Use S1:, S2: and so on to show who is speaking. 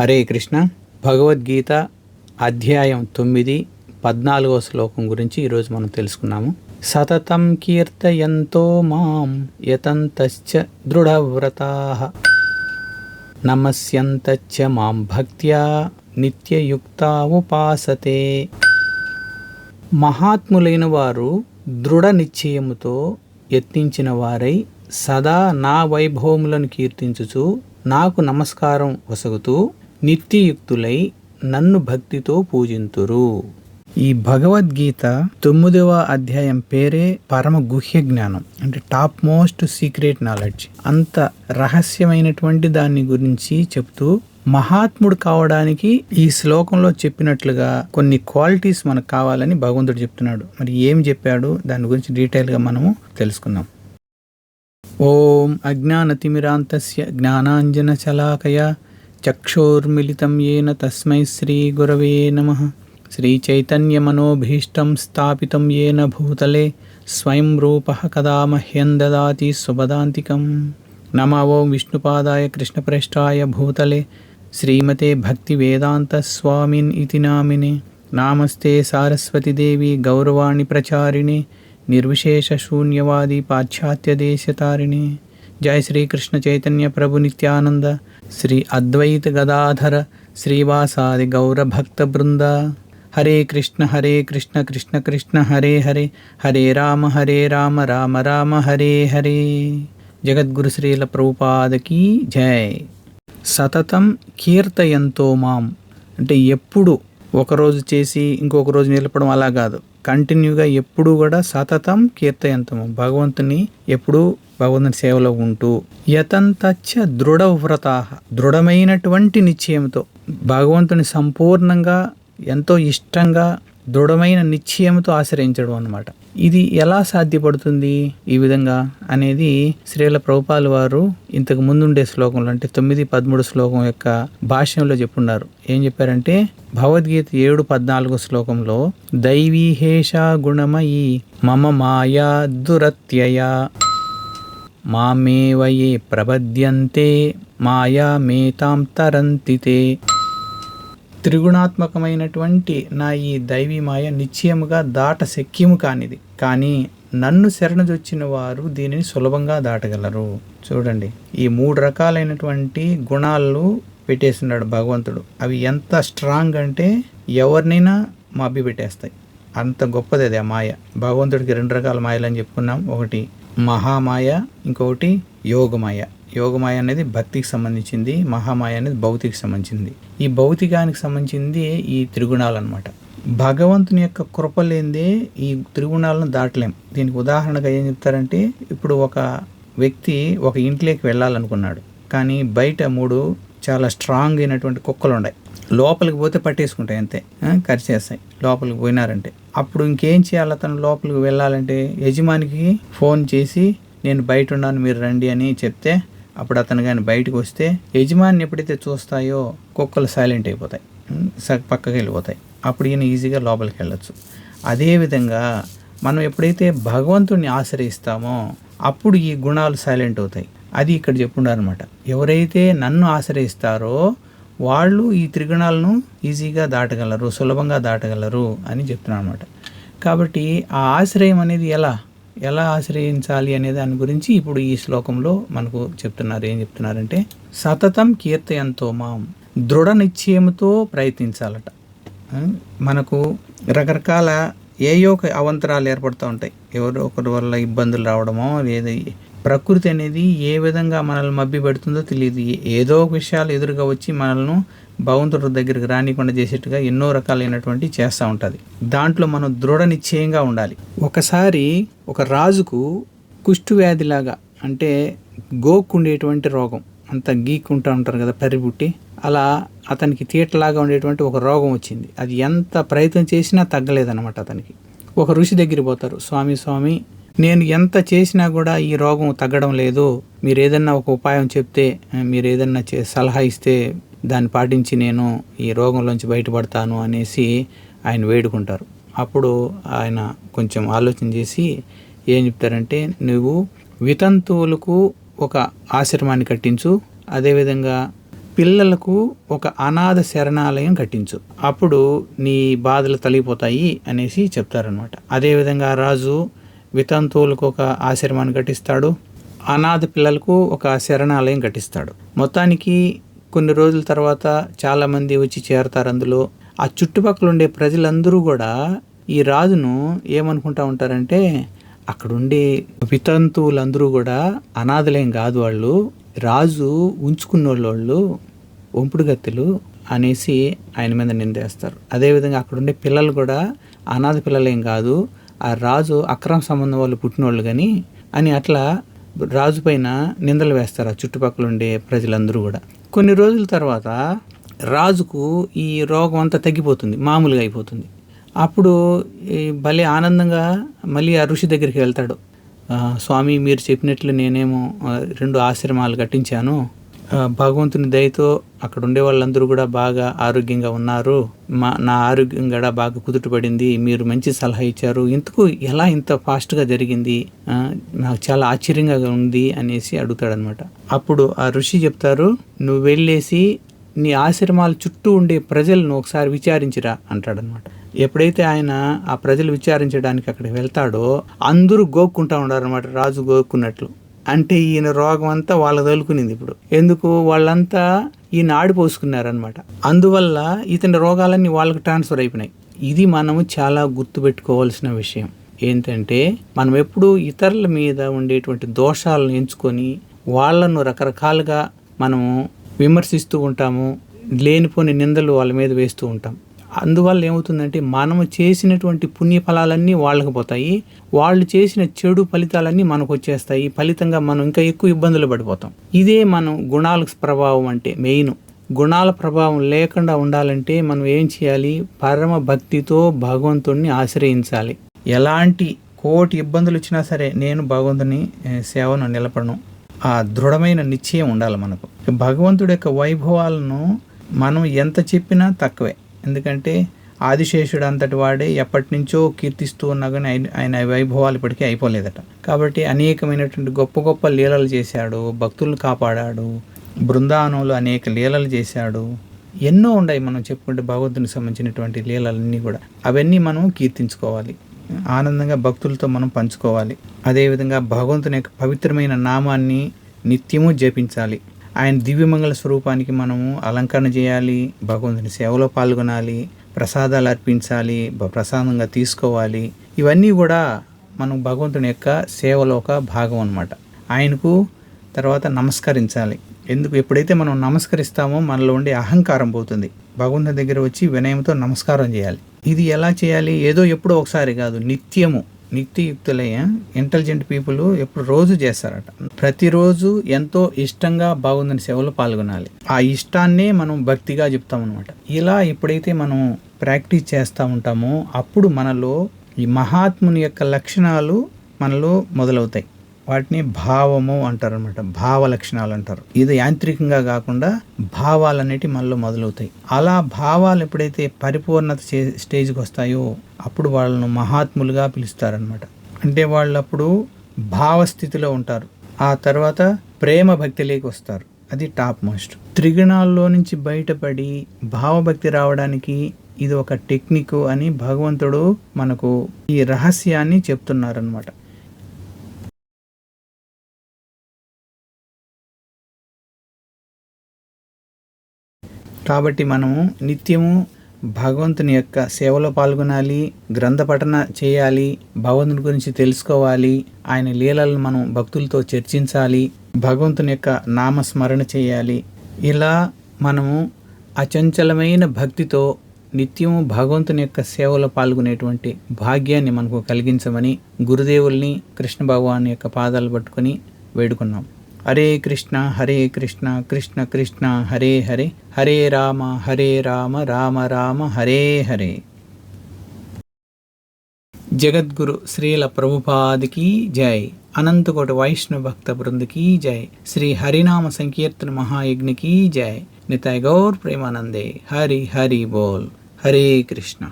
S1: హరే కృష్ణ. భగవద్గీత అధ్యాయం తొమ్మిది పద్నాలుగవ శ్లోకం గురించి ఈరోజు మనం తెలుసుకున్నాము. సతతం కీర్తయంతో మాం యతంతశ్చ దృఢవ్రతా. నమస్యంతచ్చ మాం భక్త్యా నిత్యయుక్త ఉపాసతే మహాత్ములైన వారు దృఢ నిశ్చయముతో యత్నించిన వారై సదా నా వైభవములను కీర్తించుచు నాకు నమస్కారం వసగుతూ నిత్యయుక్తులై నన్ను భక్తితో పూజింతురు. ఈ భగవద్గీత తొమ్మిదవ అధ్యాయం పేరే పరమ గుహ్య జ్ఞానం అంటే టాప్ మోస్ట్ సీక్రెట్ నాలెడ్జ్. అంత రహస్యమైనటువంటి దాన్ని గురించి చెప్తూ మహాత్ముడు కావడానికి ఈ శ్లోకంలో చెప్పినట్లుగా కొన్ని క్వాలిటీస్ మనకు కావాలని భగవంతుడు చెప్తున్నాడు. మరి ఏం చెప్పాడు? దాని గురించి డీటెయిల్గా మనము తెలుసుకుందాం. ఓం అజ్ఞానతిమిరాంతస్య జ్ఞానాంజన చలాకయ ఏన తస్మై శ్రీగురవే నమ శ్రీచైతన్యమనోభీష్టం స్థాపితం ఏన భూతలే స్వయం రూప కదా మహ్యం దదాతి సుపదాంతికం నమ ఓం విష్ణుపాదాయ కృష్ణప్రేష్టాయ భూతలే శ్రీమతే భక్తివేదాంత స్వామిన్ ఇతి నామినే నామస్తే సారస్వతిదేవి గౌరవాణి ప్రచారిణి నిర్విశేష శూన్యవాది పాశ్చాత్య శ్రీ అద్వైత గదాధర శ్రీవాసాది గౌరభక్త బృంద హరే కృష్ణ హరే కృష్ణ కృష్ణ కృష్ణ హరే హరే. హరే రామ హరే రామ రామ రామ హరే హరే. జగద్గురు శ్రీల ప్రభుపాదకి జై. సతతం కీర్తయంతో మాం. అంటే ఎప్పుడు ఒకరోజు చేసి ఇంకొక రోజు నిలపడం అలా కాదు. కంటిన్యూగా ఎప్పుడు కూడా సతతం కీర్తయంతము. భగవంతుని ఎప్పుడూ భగవంతుని సేవలో ఉంటూ యతంతచ్చ దృఢవ్రతా దృఢమైనటువంటి నిశ్చయంతో భగవంతుని సంపూర్ణంగా ఎంతో ఇష్టంగా దృఢమైన నిశ్చయంతో ఆశ్రయించడం అన్నమాట. ఇది ఎలా సాధ్యపడుతుంది ఈ విధంగా అనేది శ్రీల ప్రభుపాల్ వారు ఇంతకు ముందుండే శ్లోకంలో అంటే తొమ్మిది పదమూడు శ్లోకం యొక్క భాష్యంలో చెప్పున్నారు. ఏం చెప్పారంటే భగవద్గీత ఏడు పద్నాలుగు శ్లోకంలో దైవీహేష గుణమయి మమ మాయా దురత్యయ. మామేవయ్యే ప్రబద్యంతే మాయా మేతాం తరంతితే. త్రిగుణాత్మకమైనటువంటి నా ఈ దైవీ మాయ నిశ్చయముగా దాట శక్యము కానిది. కానీ నన్ను శరణజొచ్చిన వారు దీనిని సులభంగా దాటగలరు. చూడండి ఈ మూడు రకాలైనటువంటి గుణాలు పెట్టేస్తున్నాడు భగవంతుడు. అవి ఎంత స్ట్రాంగ్ అంటే ఎవరినైనా మభ్య పెట్టేస్తాయి. అంత గొప్పది అది ఆ మాయ. భగవంతుడికి రెండు రకాల మాయలు అని చెప్పుకున్నాం. ఒకటి మహామాయ ఇంకొకటి యోగమాయ. యోగమాయ అనేది భక్తికి సంబంధించింది మహామాయ అనేది భౌతికి సంబంధించింది. ఈ భౌతికానికి సంబంధించింది ఈ త్రిగుణాలు అనమాట భగవంతుని యొక్క కృప లేనిదే ఈ త్రిగుణాలను దాటలేం. దీనికి ఉదాహరణగా ఏం చెప్తారంటే ఇప్పుడు ఒక వ్యక్తి ఒక ఇంట్లోకి వెళ్ళాలనుకున్నాడు. కానీ బయట మూడు చాలా స్ట్రాంగ్ అయినటువంటి కుక్కలు ఉన్నాయి లోపలికి పోతే పట్టేసుకుంటాయి అంతే కరిచేస్తాయి లోపలికి పోయినారంటే. అప్పుడు ఇంకేం చేయాలి? అతను లోపలికి వెళ్ళాలంటే యజమానికి ఫోన్ చేసి నేను బయట ఉన్నాను మీరు రండి అని చెప్తే అప్పుడు అతను కానీ బయటకు వస్తే యజమాని ఎప్పుడైతే చూస్తాయో కుక్కలు సైలెంట్ అయిపోతాయి. స- పక్కకి వెళ్ళిపోతాయి. అప్పుడు ఈయన ఈజీగా లోపలికి వెళ్ళొచ్చు. అదేవిధంగా మనం ఎప్పుడైతే భగవంతుడిని ఆశ్రయిస్తామో అప్పుడు ఈ గుణాలు సైలెంట్ అవుతాయి. అది ఇక్కడ చెప్పుండారనమాట. ఎవరైతే నన్ను ఆశ్రయిస్తారో వాళ్ళు ఈ త్రిగుణాలను ఈజీగా దాటగలరు సులభంగా దాటగలరు అని చెప్తున్నాను అనమాట కాబట్టి ఆ ఆశ్రయం అనేది ఎలా? ఎలా ఆశ్రయించాలి అనే దాని గురించి ఇప్పుడు ఈ శ్లోకంలో మనకు చెప్తున్నారు. ఏం చెప్తున్నారంటే సతతం కీర్తయంతో మాం దృఢ నిశ్చయముతో ప్రయత్నించాలట. మనకు రకరకాల ఏయో ఒక అవంతరాలు ఏర్పడుతూ ఉంటాయి. ఎవరో ఒకరి వల్ల ఇబ్బందులు రావడమో లేదా ప్రకృతి అనేది ఏ విధంగా మనల్ని మభ్య పెడుతుందో తెలియదు. ఏదో ఒక విషయాలు ఎదురుగా వచ్చి మనల్ని భగవంతుడి దగ్గరికి రానికుండా చేసేట్టుగా ఎన్నో రకాలైనటువంటి చేస్తూ ఉంటుంది. దాంట్లో మనం దృఢ నిశ్చయంగా ఉండాలి. ఒకసారి ఒక రాజుకు కుష్టు వ్యాధిలాగా అంటే గోకుండేటువంటి రోగం అంత గీక్కుంటూ ఉంటారు కదా పరిబుట్టి అలా అతనికి తీటలాగా ఉండేటువంటి ఒక రోగం వచ్చింది. అది ఎంత ప్రయత్నం చేసినా తగ్గలేదన్నమాట అతనికి. ఒక ఋషి దగ్గర పోతారు స్వామి స్వామి నేను ఎంత చేసినా కూడా ఈ రోగం తగ్గడం లేదు. మీరు ఏదన్నా ఒక ఉపాయం చెప్తే మీరు ఏదన్నా చే సలహా ఇస్తే దాన్ని పాటించి నేను ఈ రోగంలోంచి బయటపడతాను అనేసి ఆయన వేడుకుంటారు. అప్పుడు ఆయన కొంచెం ఆలోచన చేసి ఏం చెప్తారంటే నువ్వు వితంతువులకు ఒక ఆశ్రమాన్ని కట్టించు అదేవిధంగా పిల్లలకు ఒక అనాథ శరణాలయం కట్టించు. అప్పుడు నీ బాధలు తొలగిపోతాయి అనేసి చెప్తారనమాట అదేవిధంగా రాజు వితంతువులకు ఒక ఆశ్రమాన్ని కట్టిస్తాడు. అనాథ పిల్లలకు ఒక శరణాలయం కట్టిస్తాడు. మొత్తానికి కొన్ని రోజుల తర్వాత చాలామంది వచ్చి చేరతారు అందులో. ఆ చుట్టుపక్కల ఉండే ప్రజలందరూ కూడా ఈ రాజును ఏమనుకుంటా ఉంటారంటే అక్కడుండే వితంతువులందరూ కూడా అనాథలేం కాదు వాళ్ళు రాజు ఉంచుకున్న వాళ్ళు అనేసి ఆయన మీద నిందేస్తారు అదేవిధంగా అక్కడుండే పిల్లలు కూడా అనాథ పిల్లలేం కాదు ఆ రాజు అక్రమ సంబంధం వాళ్ళు పుట్టినోళ్ళు కానీ అని అట్లా రాజు పైన నిందలు వేస్తారు ఆ చుట్టుపక్కల ఉండే ప్రజలందరూ కూడా. కొన్ని రోజుల తర్వాత రాజుకు ఈ రోగం అంతా తగ్గిపోతుంది మామూలుగా అయిపోతుంది. అప్పుడు ఈ భలే ఆనందంగా మళ్ళీ ఆ ఋషి దగ్గరికి వెళ్తాడు. స్వామి మీరు చెప్పినట్లు నేనేమో రెండు ఆశ్రమాలు కట్టించాను భగవంతుని దయతో అక్కడ ఉండే వాళ్ళందరూ కూడా బాగా ఆరోగ్యంగా ఉన్నారు. మా నా ఆరోగ్యం కూడా బాగా కుదుటపడింది. మీరు మంచి సలహా ఇచ్చారు. ఇంతకు ఎలా ఇంత ఫాస్ట్గా జరిగింది? నాకు చాలా ఆశ్చర్యంగా ఉంది అనేసి అడుగుతాడనమాట అప్పుడు ఆ ఋషి చెప్తారు నువ్వు వెళ్ళేసి నీ ఆశ్రమాల చుట్టూ ఉండే ప్రజలను ఒకసారి విచారించిరా అంటాడనమాట ఎప్పుడైతే ఆయన ఆ ప్రజలు విచారించడానికి అక్కడికి వెళ్తాడో అందరూ గోక్కుంటా ఉన్నారనమాట రాజు గోక్కున్నట్లు. అంటే ఈయన రోగం అంతా వాళ్ళ తగులుకునింది ఇప్పుడు. ఎందుకు? వాళ్ళంతా ఈయన ఆడిపోసుకున్నారనమాట అందువల్ల ఇతని రోగాలన్నీ వాళ్ళకి ట్రాన్స్ఫర్ అయిపోయినాయి. ఇది మనము చాలా గుర్తుపెట్టుకోవాల్సిన విషయం. ఏంటంటే మనం ఎప్పుడు ఇతరుల మీద ఉండేటువంటి దోషాలను ఎంచుకొని వాళ్ళను రకరకాలుగా మనము విమర్శిస్తూ ఉంటాము లేనిపోని నిందలు వాళ్ళ మీద వేస్తూ ఉంటాం. అందువల్ల ఏమవుతుందంటే మనము చేసినటువంటి పుణ్య ఫలాలన్నీ వాళ్ళకి పోతాయి. వాళ్ళు చేసిన చెడు ఫలితాలన్నీ మనకు వచ్చేస్తాయి. ఫలితంగా మనం ఇంకా ఎక్కువ ఇబ్బందులు పడిపోతాం. ఇదే మనం గుణాల ప్రభావం అంటే మెయిన్. గుణాల ప్రభావం లేకుండా ఉండాలంటే మనం ఏం చేయాలి? పరమ భక్తితో భగవంతుణ్ణి ఆశ్రయించాలి. ఎలాంటి కోటి ఇబ్బందులు వచ్చినా సరే నేను భగవంతుని సేవను నిలపడను ఆ దృఢమైన నిశ్చయం ఉండాలి మనకు. భగవంతుడి యొక్క వైభవాలను మనం ఎంత చెప్పినా తక్కువే. ఎందుకంటే ఆదిశేషుడు అంతటి వాడే ఎప్పటి నుంచో కీర్తిస్తూ ఉన్నా కానీ ఆయన ఆయన వైభవాలు ఇప్పటికీ అయిపోలేదట. కాబట్టి అనేకమైనటువంటి గొప్ప గొప్ప లీలలు చేశాడు భక్తులను కాపాడాడు బృందావనంలో అనేక లీలలు చేశాడు. ఎన్నో ఉన్నాయి మనం చెప్పుకుంటే భగవంతునికి సంబంధించినటువంటి లీలలన్నీ కూడా. అవన్నీ మనం కీర్తించుకోవాలి. ఆనందంగా భక్తులతో మనం పంచుకోవాలి. అదేవిధంగా భగవంతుని యొక్క పవిత్రమైన నామాన్ని నిత్యము జపించాలి. ఆయన దివ్యమంగళ స్వరూపానికి మనము అలంకరణ చేయాలి భగవంతుని సేవలో పాల్గొనాలి ప్రసాదాలు అర్పించాలి ప్రసాదంగా తీసుకోవాలి. ఇవన్నీ కూడా మనం భగవంతుని యొక్క సేవలో ఒక భాగం అన్నమాట. ఆయనకు తర్వాత నమస్కరించాలి. ఎందుకు? ఎప్పుడైతే మనం నమస్కరిస్తామో మనలో ఉండే అహంకారం పోతుంది. భగవంతుని దగ్గర వచ్చి వినయంతో నమస్కారం చేయాలి. ఇది ఎలా చేయాలి? ఏదో ఎప్పుడో ఒకసారి కాదు నిత్యము. నిత్యయుక్తులయ్య ఇంటెలిజెంట్ పీపుల్ ఎప్పుడు రోజు చేస్తారట. ప్రతిరోజు ఎంతో ఇష్టంగా బాగుందని సేవలో పాల్గొనాలి. ఆ ఇష్టాన్నే మనం భక్తిగా చెప్తాం అనమాట ఇలా ఎప్పుడైతే మనం ప్రాక్టీస్ చేస్తూ ఉంటామో అప్పుడు మనలో ఈ మహాత్ముని యొక్క లక్షణాలు మనలో మొదలవుతాయి. వాటిని భావము అంటారు అనమాట భావ లక్షణాలు అంటారు. ఇది యాంత్రికంగా కాకుండా భావాలనేటి మనలో మొదలవుతాయి. అలా భావాలు ఎప్పుడైతే పరిపూర్ణత చే స్టేజ్కి వస్తాయో అప్పుడు వాళ్ళను మహాత్ములుగా పిలుస్తారనమాట అంటే వాళ్ళు అప్పుడు భావస్థితిలో ఉంటారు. ఆ తర్వాత ప్రేమ భక్తిలోకి వస్తారు. అది టాప్ మోస్ట్. త్రిగుణాల్లో నుంచి బయటపడి భావభక్తి రావడానికి ఇది ఒక టెక్నిక్ అని భగవంతుడు మనకు ఈ రహస్యాన్ని చెప్తున్నారనమాట కాబట్టి మనము నిత్యము భగవంతుని యొక్క సేవలో పాల్గొనాలి గ్రంథ పఠన చేయాలి భగవంతుని గురించి తెలుసుకోవాలి ఆయన లీలలను మనం భక్తులతో చర్చించాలి భగవంతుని యొక్క నామస్మరణ చేయాలి. ఇలా మనము అచంచలమైన భక్తితో నిత్యము భగవంతుని యొక్క సేవలో పాల్గొనేటువంటి భాగ్యాన్ని మనకు కలిగించమని గురుదేవుల్ని కృష్ణ భగవాన్ యొక్క పాదాలు పట్టుకొని వేడుకున్నాం. హరే కృష్ణ హరే కృష్ణ కృష్ణ కృష్ణ హరే హరే హరే రామ హరే రామ రామ రామ హరే హరే. జగద్గురు శ్రీల ప్రభుపాదికి జై. అనంతకోటి వైష్ణవ భక్త బృందకి జై. శ్రీ హరినామ సంకీర్తన మహాయజ్ఞకి జై. నితాయ్ గౌర్ ప్రేమానందే. హరి హరి బోల్. హరే కృష్ణ.